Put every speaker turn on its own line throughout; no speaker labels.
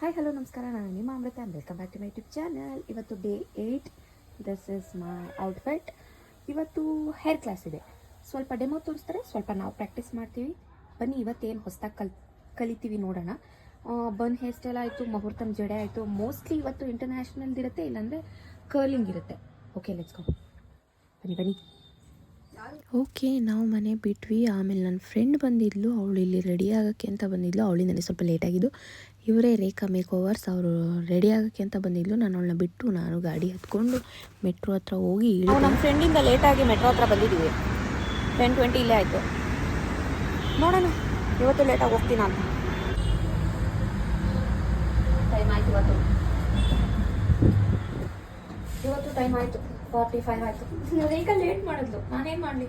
Hi hello ನಮಸ್ಕಾರ. ನಾನು ನಿಮ್ಮ Amrita welcome back to my YouTube channel ಇವತ್ತು day eight this is my outfit ಇವತ್ತು ಹೇರ್ ಕ್ಲಾಸ್ ಇದೆ. ಸ್ವಲ್ಪ ಡೆಮೋ ತೋರಿಸ್ತಾರೆ ಸ್ವಲ್ಪ ನಾವು ಪ್ರಾಕ್ಟೀಸ್ ಮಾಡ್ತೀವಿ. ಬನ್ನಿ ಇವತ್ತೇನು ಹೊಸ್ದಾಗಿ ಕಲ್ ಕಲಿತೀವಿ ನೋಡೋಣ. ಬನ್ ಹೇರ್ ಸ್ಟೈಲ್ ಆಯಿತು ಮುಹೂರ್ತಮ್ ಜಡೆ ಆಯಿತು. ಮೋಸ್ಟ್ಲಿ ಇವತ್ತು ಇಂಟರ್ನ್ಯಾಷನಲ್ ಇರುತ್ತೆ ಇಲ್ಲಾಂದರೆ ಕರ್ಲಿಂಗ್ ಇರುತ್ತೆ. ಓಕೆ ಲೆಟ್ಸ್ ಗೋ ಬನ್ನಿ ಬನ್ನಿ. ಓಕೆ, ನಾವು ಮನೆ ಬಿಟ್ವಿ. ಆಮೇಲೆ ನನ್ನ ಫ್ರೆಂಡ್ ಬಂದಿದ್ಲು. ಅವಳು ಇಲ್ಲಿ ರೆಡಿ ಆಗೋಕ್ಕೆ ಅಂತ ಬಂದಿದ್ಲು. ಅವಳಿಂದನೇ ಸ್ವಲ್ಪ ಲೇಟ್ ಆಗಿದ್ದು. ಇವರೇ ರೇಖಾ ಮೇಕ್ ಓವರ್ಸ್ ಅವರು ರೆಡಿ ಆಗೋಕ್ಕೆ ಅಂತ ಬಂದಿದ್ಲು. ನಾನು ಅವಳನ್ನ ಬಿಟ್ಟು ನಾನು ಗಾಡಿ ಹತ್ಕೊಂಡು ಮೆಟ್ರೋ ಹತ್ರ ಹೋಗಿ
ನಮ್ಮ ಫ್ರೆಂಡಿಂದ ಲೇಟಾಗಿ ಮೆಟ್ರೋ ಹತ್ರ ಬಂದಿದ್ದೀವಿ ಟೆನ್ ಟ್ವೆಂಟಿ ಇಲ್ಲೇ ಆಯಿತು. ನೋಡೋಣ. ಇವತ್ತು ಲೇಟಾಗಿ ಹೋಗ್ತೀನಿ ಅಂತ. ಟೈಮ್ ಆಯಿತು ಇವತ್ತು. ಇವತ್ತು ಟೈಮ್ ಆಯಿತು. ಫಾರ್ಟಿ ಫೈವ್ ಆಯಿತು ರೇಖಾ ಲೇಟ್ ಮಾಡಿದ್ಲು. ನಾನೇನು ಮಾಡಲಿ?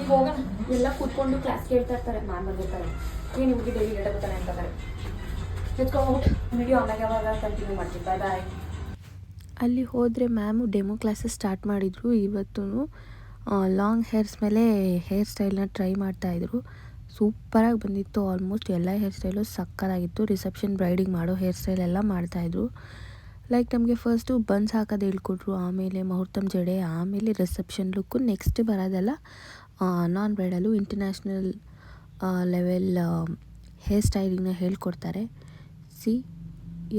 ಈಗ ಹೋಗೋಣ. ಎಲ್ಲ ಕೂತ್ಕೊಂಡು ಕ್ಲಾಸ್ ಕೇಳ್ತಾ ಇರ್ತಾರೆ. ಮ್ಯಾಮ್ ಬಂದಿರ್ತಾರೆ ಏನು ನಿಮಗೆ ಡೈಲಿ ಲೇಟ್ ಆಗುತ್ತಾನೆ ಅಂತಾರೆ ಎತ್ಕೊಂಡು ವಿಡಿಯೋ ಆಮೇಲೆ ಯಾವಾಗ ಕಂಟಿನ್ಯೂ ಮಾಡ್ತೀವಿ. ಬಾಯ್ ಬಾಯ್
ಅಲ್ಲಿ ಹೋದರೆ ಮ್ಯಾಮು ಡೆಮೋ ಕ್ಲಾಸಸ್ ಸ್ಟಾರ್ಟ್ ಮಾಡಿದ್ರು. ಇವತ್ತು ಲಾಂಗ್ ಹೇರ್ಸ್ ಮೇಲೆ ಹೇರ್ ಸ್ಟೈಲ್ನ ಟ್ರೈ ಮಾಡ್ತಾಯಿದ್ರು ಸೂಪರಾಗಿ ಬಂದಿತ್ತು. ಆಲ್ಮೋಸ್ಟ್ ಎಲ್ಲ ಹೇರ್ ಸ್ಟೈಲು ಸಕ್ಕತ್ತಾಗಿತ್ತು. ರಿಸೆಪ್ಷನ್ ಬ್ರೈಡಿಂಗ್ ಮಾಡೋ ಹೇರ್ ಸ್ಟೈಲ್ ಎಲ್ಲ ಮಾಡ್ತಾಯಿದ್ರು ಲೈಕ್ ನಮಗೆ ಫಸ್ಟು ಬನ್ಸ್ ಹಾಕೋದು ಹೇಳ್ಕೊಟ್ರು, ಆಮೇಲೆ ಮುಹೂರ್ತಮ್ ಜಡೆ, ಆಮೇಲೆ reception look next ಬರೋದೆಲ್ಲ non bridal international level hair ಸ್ಟೈಲಿಂಗ್ನ ಹೇಳ್ಕೊಡ್ತಾರೆ. ಸಿ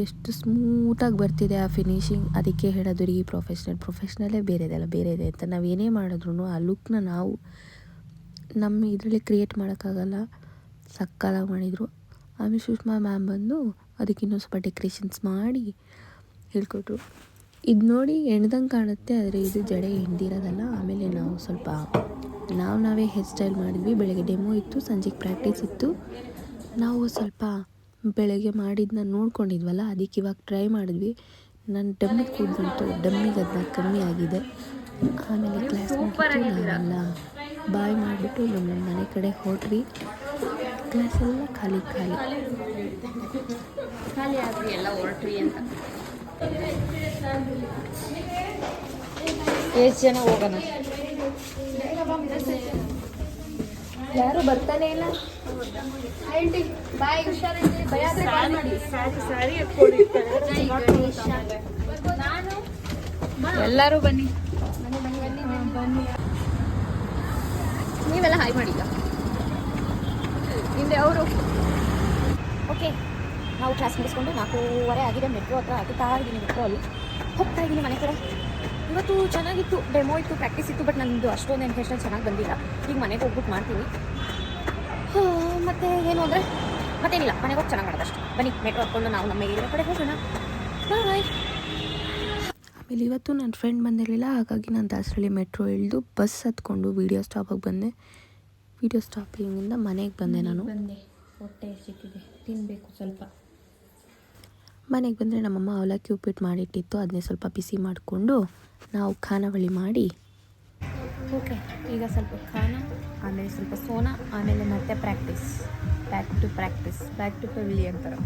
ಎಷ್ಟು ಸ್ಮೂತಾಗಿ ಬರ್ತಿದೆ ಆ ಫಿನಿಶಿಂಗ್ ಅದಕ್ಕೆ ಹೇಳೋದು ರೀ ಪ್ರೊಫೆಷ್ನಲ್ ಪ್ರೊಫೆಷ್ನಲ್ಲೇ ಬೇರೆದಲ್ಲ ಬೇರೆ ಇದೆ ಅಂತ ನಾವು ಏನೇ ಮಾಡಿದ್ರು ಆ ಲುಕ್ನ ನಾವು ನಮ್ಮ ಇದರಲ್ಲಿ ಕ್ರಿಯೇಟ್ ಮಾಡೋಕ್ಕಾಗಲ್ಲ. ಸಕ್ಕಲಾಗಿ ಮಾಡಿದರು. ಆಮೇಲೆ ಸುಷ್ಮಾ ಮ್ಯಾಮ್ ಬಂದು ಅದಕ್ಕೆ ಇನ್ನೊಂದು ಸ್ವಲ್ಪ ಡೆಕೋರೇಷನ್ಸ್ ಮಾಡಿ ಹೇಳ್ಕೊಟ್ರು. ಇದು ನೋಡಿ ಎಣ್ದಂಗೆ ಕಾಣುತ್ತೆ, ಆದರೆ ಇದು ಜಡೆ ಎಂದಿರೋದಲ್ಲ ಆಮೇಲೆ ನಾವು ಸ್ವಲ್ಪ ನಾವು ನಾವೇ ಹೇರ್ ಸ್ಟೈಲ್ ಮಾಡಿದ್ವಿ, ಬೆಳಗ್ಗೆ ಡೆಮೋ ಇತ್ತು, ಸಂಜೆಗೆ ಪ್ರಾಕ್ಟೀಸ್ ಇತ್ತು. ನಾವು ಸ್ವಲ್ಪ ಬೆಳಗ್ಗೆ ಮಾಡಿದ್ದನ್ನ ನೋಡ್ಕೊಂಡಿದ್ವಲ್ಲ, ಅದಕ್ಕೆ ಇವಾಗ ಟ್ರೈ ಮಾಡಿದ್ವಿ. ನನ್ನ ಡಮ್ಮಿಗೆ ಬಂತು ಡಮ್ಮಿಗೆ ಅದನ್ನ ಕಮ್ಮಿ ಆಗಿದೆ. ಆಮೇಲೆ ಕ್ಲಾಸ್ ನಾವೆಲ್ಲ ಬಾಯ್ ಮಾಡಿಬಿಟ್ಟು ನಮ್ಮ ಮನೆ ಕಡೆ ಹೊರಟ್ವಿ. ಕ್ಲಾಸ್ ಎಲ್ಲ ಖಾಲಿ ಖಾಲಿ.
ಖಾಲಿ ಆದ್ರಿ ಎಲ್ಲ ಹೊರಟ್ರಿ ಅಂತ. ಎಷ್ಟು ಜನ ಹೋಗೋಣ. ಯಾರು ಬರ್ತಾನೆ ಇಲ್ಲ? ಬಾಯ್ ಹುಷಾರಿದ್ರಿ ಭಯ ಮಾಡಿ. ಎಲ್ಲರೂ ಬನ್ನಿ. ನೀವೆಲ್ಲ ಹಾಯ್ ಮಾಡಿ ಹಿಂದೆ ಅವರು. ಓಕೆ. ನಾವು ಕ್ಲಾಸ್ ಮುಗಿಸ್ಕೊಂಡು ನಾಲ್ಕೂವರೆ ಆಗಿದೆ ಮೆಟ್ರೋ ಹತ್ರ ಹತ್ತುತ್ತಾ ಇದ್ದೀನಿ ಮೆಟ್ರೋ ಅಲ್ಲಿ. ಹೋಗ್ತಾ ಇದ್ದೀನಿ ಮನೆ ಕಡೆ. ಇವತ್ತು ಚೆನ್ನಾಗಿತ್ತು ಡೆಮೋ ಇತ್ತು ಪ್ರಾಕ್ಟೀಸ್ ಇತ್ತು ಬಟ್ ನಂದು ಅಷ್ಟೊಂದು ಎಂಟೇಷನ್ ಚೆನ್ನಾಗಿ ಬಂದಿಲ್ಲ. ಈಗ ಮನೆಗೆ ಹೋಗ್ಬಿಟ್ಟು ಮಾಡ್ತೀನಿ. ಹಾ, ಮತ್ತೆ ಏನು ಅಂದರೆ ಮತ್ತೇನಿಲ್ಲ ಮನೆಗೆ ಹೋಗಿ ಚೆನ್ನಾಗಿ ಅಷ್ಟು. ಬನ್ನಿ ಮೆಟ್ರೋ ಹತ್ಕೊಂಡು ನಾವು ನಮ್ಮ ಏರಿಯಾ ಕಡೆ ಹೋಗೋಣ. ಬಾಯ್
ಆಮೇಲೆ ಇವತ್ತು ನನ್ನ ಫ್ರೆಂಡ್ ಬಂದಿರಲಿಲ್ಲ ಹಾಗಾಗಿ ನಾನು ದಾಸರಳ್ಳಿ ಮೆಟ್ರೋ ಇಳಿದು ಬಸ್ ಹತ್ಕೊಂಡು ವೀಡಿಯೋ ಸ್ಟಾಪಿಗೆ ಬಂದೆ. ವೀಡಿಯೋ ಸ್ಟಾಪಿಂಗಿಂದ ಮನೆಗೆ ಬಂದೆ ನಾನು.
ಬಂದೆ. ಹೊಟ್ಟೆ ಸಿಕ್ಕಿದೆ ತಿನ್ನಬೇಕು ಸ್ವಲ್ಪ.
ಮನೆಗೆ ಬಂದರೆ ನಮ್ಮಮ್ಮ ಅವಲಕ್ಕಿ ಉಪ್ಪಿಟ್ಟು ಮಾಡಿಟ್ಟಿತ್ತು. ಅದನ್ನೇ ಸ್ವಲ್ಪ ಬಿಸಿ ಮಾಡಿಕೊಂಡು ನಾವು ಖಾನಾವಳಿ ಮಾಡಿ.
ಓಕೆ, ಈಗ ಸ್ವಲ್ಪ ಖಾನ, ಆಮೇಲೆ ಸ್ವಲ್ಪ ಸೋನಾ, ಆಮೇಲೆ ಮತ್ತೆ practice back to practice back to pavilion ಅಂತಾರೆ.